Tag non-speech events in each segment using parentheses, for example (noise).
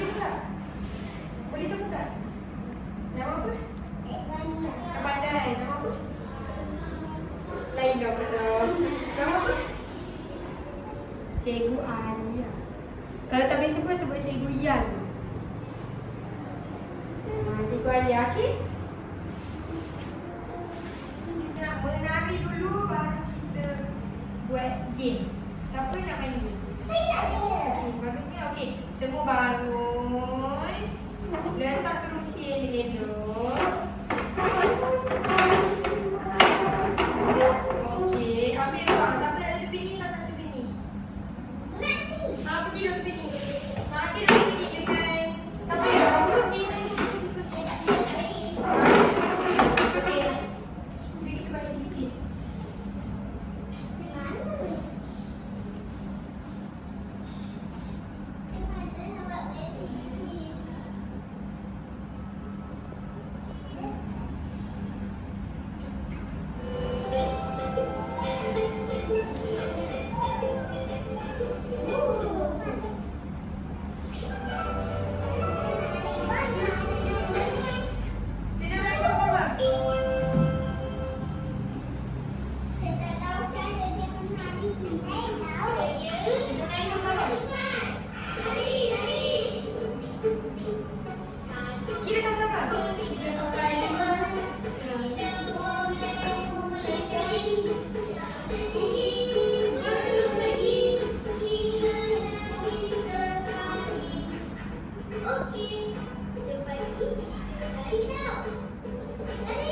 Sebut tak? Boleh sebut tak? Nama apa? Cik Pandai. Nama apa? Lain dah pula. Nama apa? Cikgu Kalau tak boleh sebut, sebut Cikgu Ia tu. Cikgu Aria, okey? Menari dulu baru kita buat game. Siapa nak main game? Saya! Okey, semua Dua,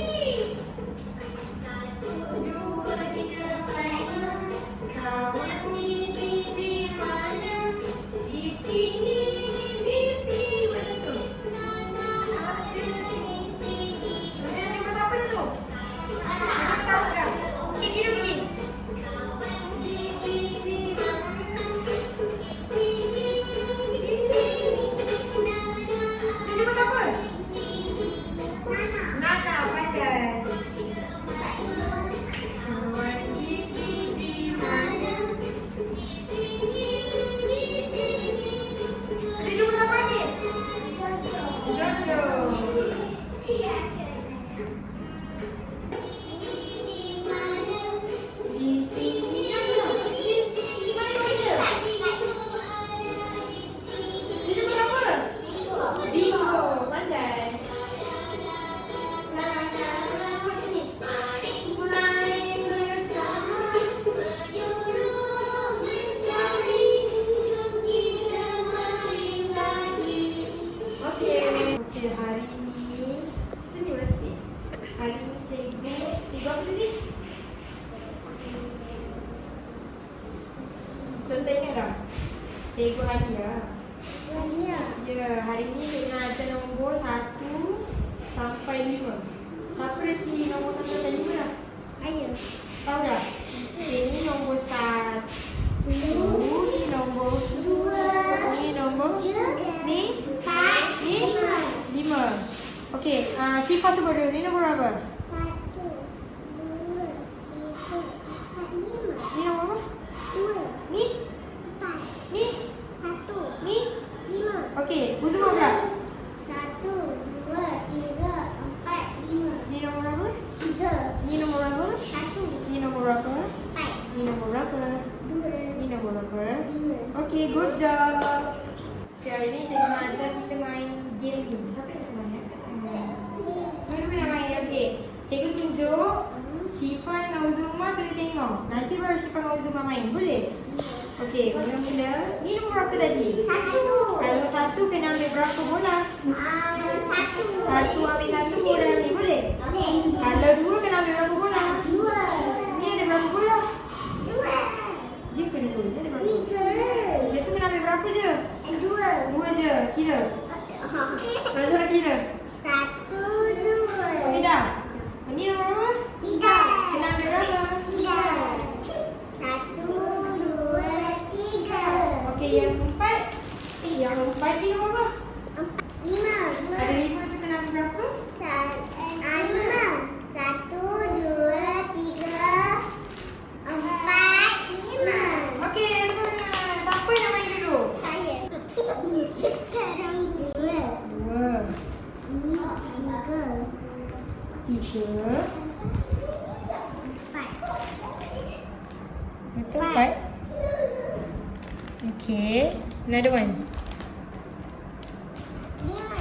Cikgu Alia. Ya, hari ni cikgu nak ajar nombor satu sampai lima. Siapa reti nombor satu sampai lima dah? Tahu dah? Okay, ni nombor satu. Ni nombor Ni nombor Ni Ni lima. Okey, uh, Syifa sebut. Ni nombor berapa? Ni nombor apa? Ni? Ni? Ni? Okey, Uzuma pula. Satu, dua, tiga, empat, lima. Ni nombor berapa? Tiga, Ni nombor berapa? satu, Ni nombor berapa? empat, Ni nombor berapa? dua, Ni nombor berapa? lima. Okay, good job. Okay, hari ni saya nak ajar kita main game ni. Siapa yang nak main? Dua-dua nak main, okay. Cikgu tunjuk. Syifa dengan Uzuma kena tengok. Nanti baru Syifa dengan Uzuma main. Boleh? Okay, mula-mula. Ni nombor berapa tadi? Satu. Kalau satu kena ambil berapa bola? Ah, satu. Satu ambil satu bola ambil. Boleh? Boleh. Kalau dua kena ambil berapa bola? Dua. Ni ada berapa bola? Dua. Dia kena dua. Dia ada berapa? Tiga. Dia suruh kena ambil berapa je? Dua. Dua je. Kira. Lepas tu kira. Satu, dua. Okey dah. Ni nombor berapa? Tiga. Kena ambil berapa? Tiga. Satu, dua, tiga. Okey, yang empat. Eh, yang empat ni nombor berapa? Lima. Ada lima tu kena berapa? Sa- ah, lima. Satu, dua, tiga, empat, lima. Okey, mana? Siapa yang main dulu? Saya. Sekarang dua. Dua. Tiga. Tiga. Empat. Betul empat? Okay. Another one. Lima.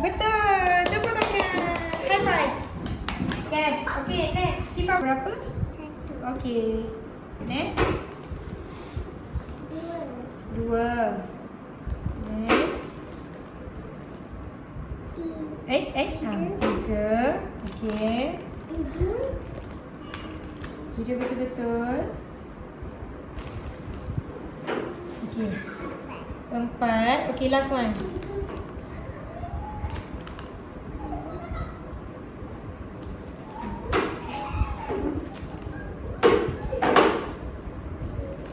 Betul. Tepuk tangan. High five. Yes. Okay, next. Syifa berapa? Okay. Next. Dua. Dua. Next. Tiga. Eh, eh. Ha, tiga. Tujuh. Kira betul-betul. Okay. Empat. Okay, last one.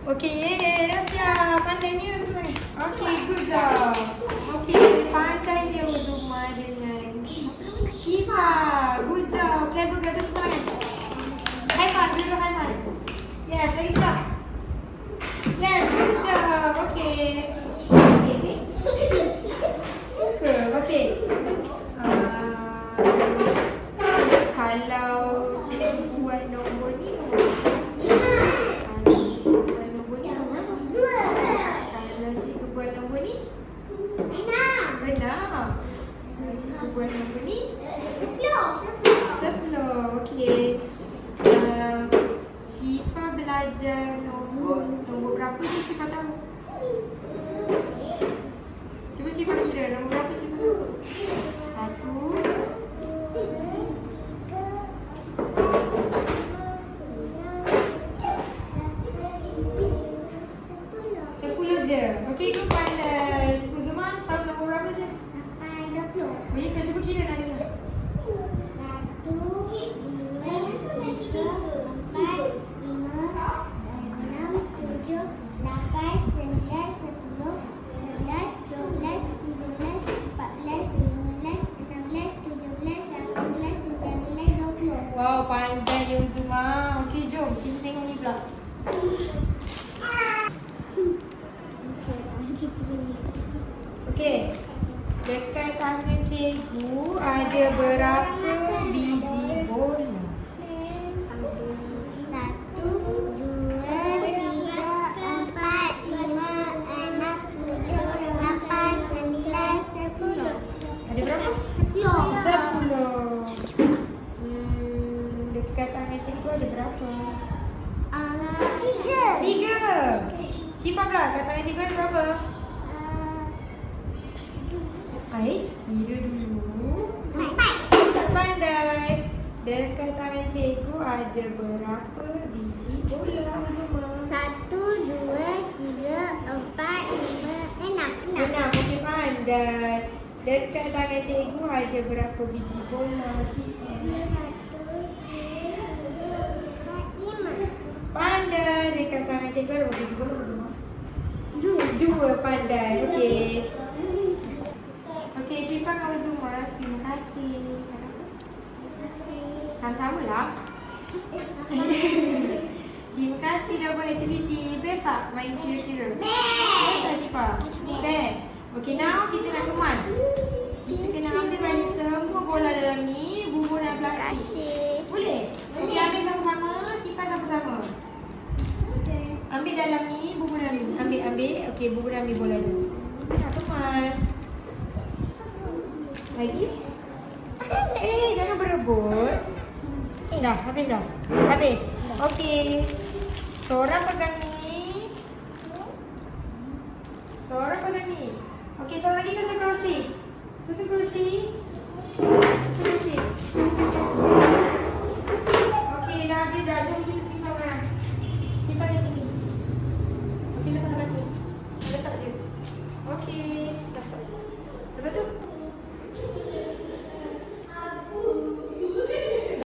Okay, yeay, dah siap. Pandai ni Cuba Syifa Syifa pula, kat tangan cikgu ada berapa? Ah, Baik, kira dulu. Tak pandai. Dekat tangan cikgu ada berapa biji bola Zuma? Satu, dua, tiga, empat, lima, enam. Enam, okey pandai. Dekat tangan cikgu ada berapa biji bola Syifa? Satu, dua, tiga, empat, lima. Pandai. Dekat tangan cikgu ada berapa biji bola Zuma? Dua. Pandai. Okey. Okey, Syifa dengan Zuma, terima kasih. Cakap apa? Sama-sama lah. (laughs) terima kasih dah buat aktiviti. Best tak main kira-kira? Best tak Syifa? Best. Okay, now kita nak kemas. Kita kena ambil balik semua bola dalam ni, bubur dan plastik. Boleh? Okay, ambil sama-sama. Syifa sama-sama. Ambil dalam ni, bubur ni. Ambil, ambil. Okay, bubur ambil bola dulu. Kita nak kemas. Lagi? Eh, jangan berebut. Dah, habis dah. Habis. Okey. Seorang pegang ni. Seorang pegang ni. Okey, seorang lagi susun kerusi. Susun kerusi.